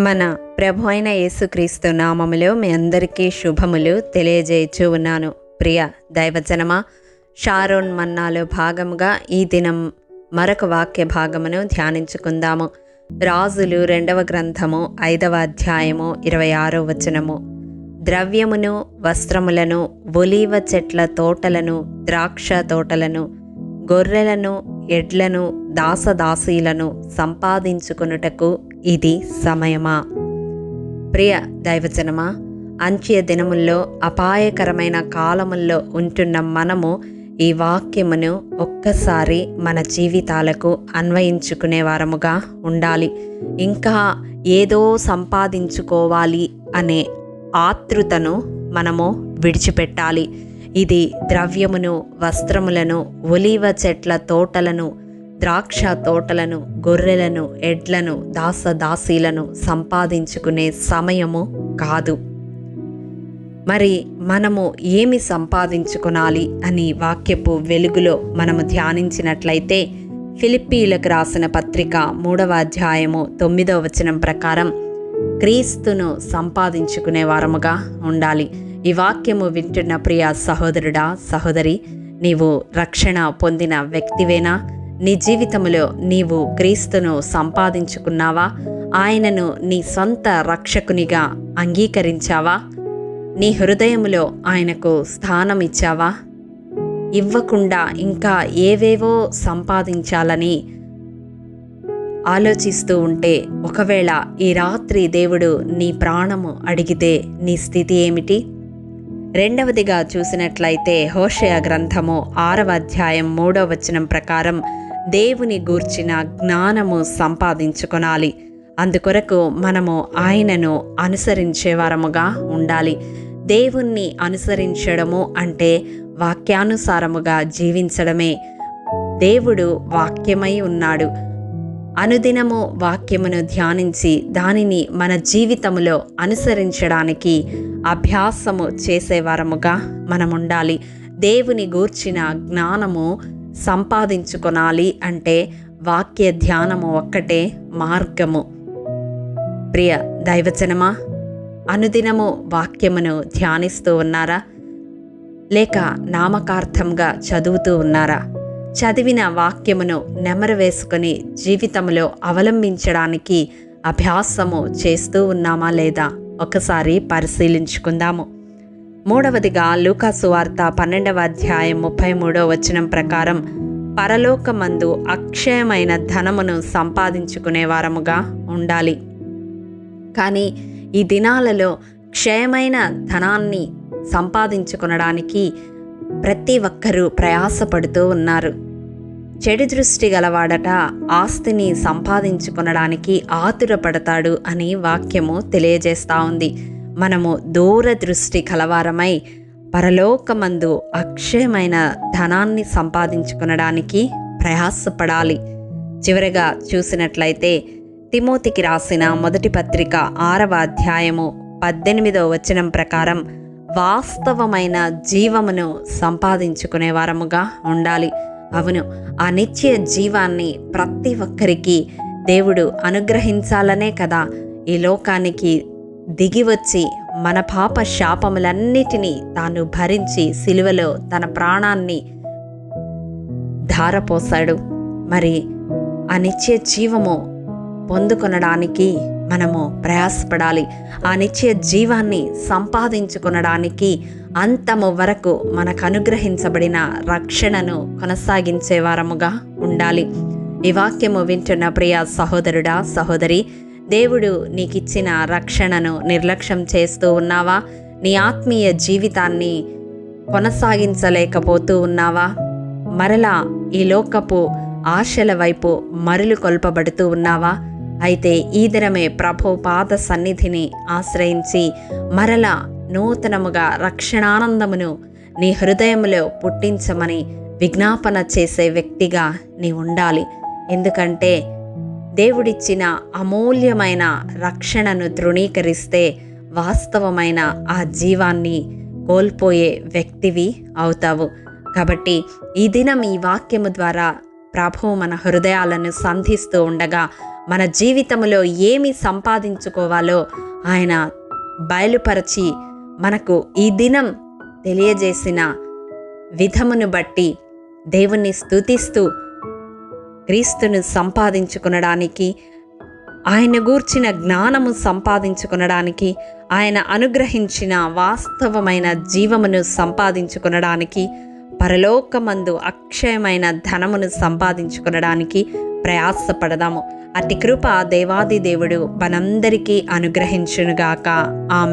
మన ప్రభు అయిన యేసుక్రీస్తు నామములో మీ అందరికీ శుభములు తెలియజేయచ్చు ఉన్నాను. ప్రియ దైవజనమా షారోన్ మన్నాలో భాగముగా ఈ దినం మరొక వాక్య భాగమును ధ్యానించుకుందాము. రాజులు రెండవ గ్రంథము ఐదవ అధ్యాయము ఇరవై ఆరో వచనము. ద్రవ్యమును వస్త్రములను ఒలీవ చెట్ల తోటలను ద్రాక్ష తోటలను గొర్రెలను ఎడ్లను దాసదాసీలను సంపాదించుకొనుటకు ఇది సమయమా? ప్రియ దైవజనమా అంత్య దినముల్లో అపాయకరమైన కాలముల్లో ఉంటున్న మనము ఈ వాక్యమును ఒక్కసారి మన జీవితాలకు అన్వయించుకునే వారముగా ఉండాలి. ఇంకా ఏదో సంపాదించుకోవాలి అనే ఆతృతను మనము విడిచిపెట్టాలి. ఇది ద్రవ్యమును వస్త్రములను ఒలీవ చెట్ల తోటలను ద్రాక్ష తోటలను గొర్రెలను ఎడ్లను దాసదాసీలను సంపాదించుకునే సమయము కాదు. మరి మనము ఏమి సంపాదించుకొనాలి అని వాక్యపు వెలుగులో మనము ధ్యానించినట్లయితే ఫిలిప్పీలకు రాసిన పత్రిక మూడవ అధ్యాయము తొమ్మిదవ వచనం ప్రకారం క్రీస్తును సంపాదించుకునే వారముగా ఉండాలి. ఈ వాక్యము వింటున్న ప్రియ సహోదరుడా సహోదరి నీవు రక్షణ పొందిన వ్యక్తివేనా? నీ జీవితంలో నీవు క్రీస్తును సంపాదించుకున్నావా? ఆయనను నీ సొంత రక్షకునిగా అంగీకరించావా? నీ హృదయములో ఆయనకు స్థానం ఇచ్చావా ఇవ్వకుండా ఇంకా ఏవేవో సంపాదించాలని ఆలోచిస్తూ ఉంటే ఒకవేళ ఈ రాత్రి దేవుడు నీ ప్రాణము అడిగితే నీ స్థితి ఏమిటి? రెండవదిగా చూసినట్లయితే హోషయ గ్రంథము ఆరవ అధ్యాయం మూడవ వచనం ప్రకారం దేవుని గూర్చిన జ్ఞానము సంపాదించుకొనాలి. అందుకొరకు మనము ఆయనను అనుసరించేవారముగా ఉండాలి. దేవుణ్ణి అనుసరించడము అంటే వాక్యానుసారముగా జీవించడమే. దేవుడు వాక్యమై ఉన్నాడు. అనుదినము వాక్యమును ధ్యానించి దానిని మన జీవితములో అనుసరించడానికి అభ్యాసము చేసేవారముగా మనం ఉండాలి దేవుని గూర్చిన జ్ఞానము సంపాదించుకొనాలి అంటే వాక్య ధ్యానము ఒక్కటే మార్గము. ప్రియ దైవచనమా అనుదినము వాక్యమును ధ్యానిస్తూ ఉన్నారా? లేక నామకార్థంగా చదువుతూ ఉన్నారా? చదివిన వాక్యమును నెమరవేసుకొని జీవితంలో అవలంబించడానికి అభ్యాసము చేస్తూ ఉన్నామా లేదా ఒకసారి పరిశీలించుకుందాము. మూడవదిగా లూకాసు వార్త పన్నెండవ అధ్యాయం ముప్పై మూడో వచనం ప్రకారం పరలోకమందు అక్షయమైన ధనమును సంపాదించుకునే వారముగా ఉండాలి. కానీ ఈ దినాలలో క్షయమైన ధనాన్ని సంపాదించుకొనడానికి ప్రతి ఒక్కరూ ప్రయాసపడుతూ ఉన్నారు. చెడు దృష్టి గలవాడట ఆస్తిని సంపాదించుకొనడానికి ఆతురపడతాడు అని వాక్యము తెలియజేస్తూ ఉంది. మనము దూరదృష్టి కలవారమై పరలోకమందు అక్షయమైన ధనాన్ని సంపాదించుకొనడానికి ప్రయాసపడాలి. చివరగా చూసినట్లయితే తిమోతికి రాసిన మొదటి పత్రిక ఆరవ అధ్యాయము పద్దెనిమిదవ వచనం ప్రకారం వాస్తవమైన జీవమును సంపాదించుకునే వారముగా ఉండాలి. అవును ఆ నిత్య జీవాన్ని ప్రతి ఒక్కరికి దేవుడు అనుగ్రహించాలనే కదా. ఈ లోకానికి దిగి వచ్చి మన పాప శాపములన్నిటినీ తాను భరించి సిలువలో తన ప్రాణాన్ని ధారపోశాడు. మరి ఆ నిత్య జీవము పొందుకొనడానికి మనము ప్రయాసపడాలి. ఆ నిత్య జీవాన్ని సంపాదించుకొనడానికి అంతము వరకు మనకు అనుగ్రహించబడిన రక్షణను కొనసాగించే వారముగా ఉండాలి. ఈ వాక్యము వింటున్న ప్రియ సహోదరుడా సహోదరి దేవుడు నీకిచ్చిన రక్షణను నిర్లక్ష్యం చేస్తూ ఉన్నావా? నీ ఆత్మీయ జీవితాన్ని కొనసాగించలేకపోతూ ఉన్నావా? మరలా ఈ లోకపు ఆశల వైపు మరులు కొల్పబడుతూ ఉన్నావా? అయితే ఈ దినమే ప్రభు పాద సన్నిధిని ఆశ్రయించి మరలా నూతనముగా రక్షణానందమును నీ హృదయములో పుట్టించమని విజ్ఞాపన చేసే వ్యక్తిగా నీ ఉండాలి. ఎందుకంటే దేవుడిచ్చిన అమూల్యమైన రక్షణను తృణీకరిస్తే వాస్తవమైన ఆ జీవాన్ని కోల్పోయే వ్యక్తివి అవుతావు. కాబట్టి ఈ దినం ఈ వాక్యము ద్వారా ప్రభు మన హృదయాలను సంధిస్తూ ఉండగా మన జీవితంలో ఏమి సంపాదించుకోవాలో ఆయన బయలుపరచి మనకు ఈ దినం తెలియజేసిన విధమును బట్టి దేవుణ్ణి స్తుతిస్తూ క్రీస్తును సంపాదించుకొనడానికి ఆయన గూర్చిన జ్ఞానము సంపాదించుకొనడానికి ఆయన అనుగ్రహించిన వాస్తవమైన జీవమును సంపాదించుకొనడానికి పరలోకమందు అక్షయమైన ధనమును సంపాదించుకొనడానికి ప్రయాసపడదాము. అతి కృప దేవాది దేవుడు మనందరికీ అనుగ్రహించునుగాక.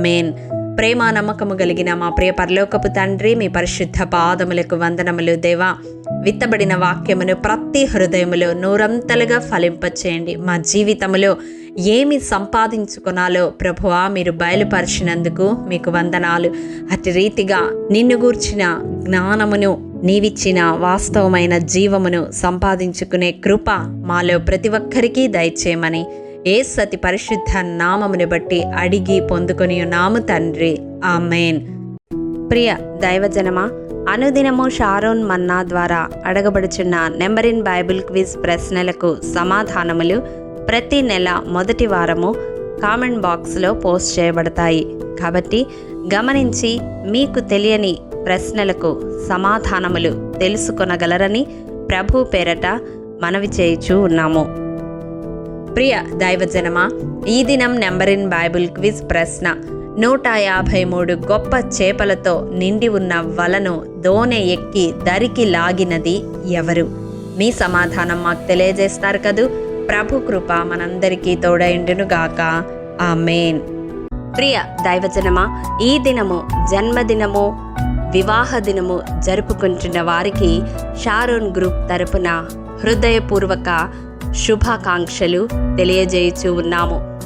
మేన్ ప్రేమ నమ్మకము కలిగిన మా ప్రియ పరలోకపు తండ్రి మీ పరిశుద్ధ పాదములకు వందనములు దేవా. విత్తబడిన వాక్యమును ప్రతి హృదయములో నూరంతలుగా ఫలింపచేయండి. మా జీవితములో ఏమి సంపాదించుకునాలో ప్రభువా మీరు బయలుపరిచినందుకు మీకు వందనాలు. అటు రీతిగా నిన్ను గూర్చిన జ్ఞానమును నీవిచ్చిన వాస్తవమైన జీవమును సంపాదించుకునే కృప మాలో ప్రతి ఒక్కరికి దయచేయమని ఏ సతి పరిశుద్ధ నామమును బట్టి అడిగి పొందుకొని నాము తండ్రి. ఆమెన్. ప్రియ దైవజనమా అనుదినము షారోన్ మన్నా ద్వారా అడగబడుచున్న నెంబర్ ఇన్ బైబిల్ క్విజ్ ప్రశ్నలకు సమాధానములు ప్రతి నెల మొదటి వారము కామెంట్ బాక్స్లో పోస్ట్ చేయబడతాయి. కాబట్టి గమనించి మీకు తెలియని ప్రశ్నలకు సమాధానములు తెలుసుకొనగలరని ప్రభు పేరట మనవి చేయుచూ ఉన్నాము. ప్రియ దైవజనమా ఈ దినం నెంబర్ ఇన్ బైబిల్ క్విజ్ ప్రశ్న. నూట యాభై మూడు గొప్ప చేపలతో నిండి ఉన్న వలను దోనె ఎక్కి దరికి లాగినది ఎవరు? మీ సమాధానం మాకు తెలియజేస్తారు కదూ. ప్రభు కృప మనందరికీ తోడైండునుగాక. మెయిన్ ప్రియ దైవజనమా ఈ దినము జన్మదినము వివాహ దినము జరుపుకుంటున్న వారికి షారోన్ గ్రూప్ తరపున హృదయపూర్వక శుభాకాంక్షలు తెలియజేయచూ ఉన్నాము.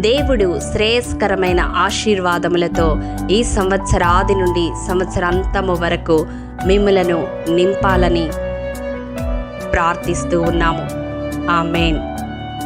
దేవుడు శ్రేయస్కరమైన ఆశీర్వాదములతో ఈ సంవత్సరాది నుండి సంవత్సరాంతము వరకు మిమ్మలను నింపాలని ప్రార్థిస్తూ ఉన్నాము. ఆమెన్.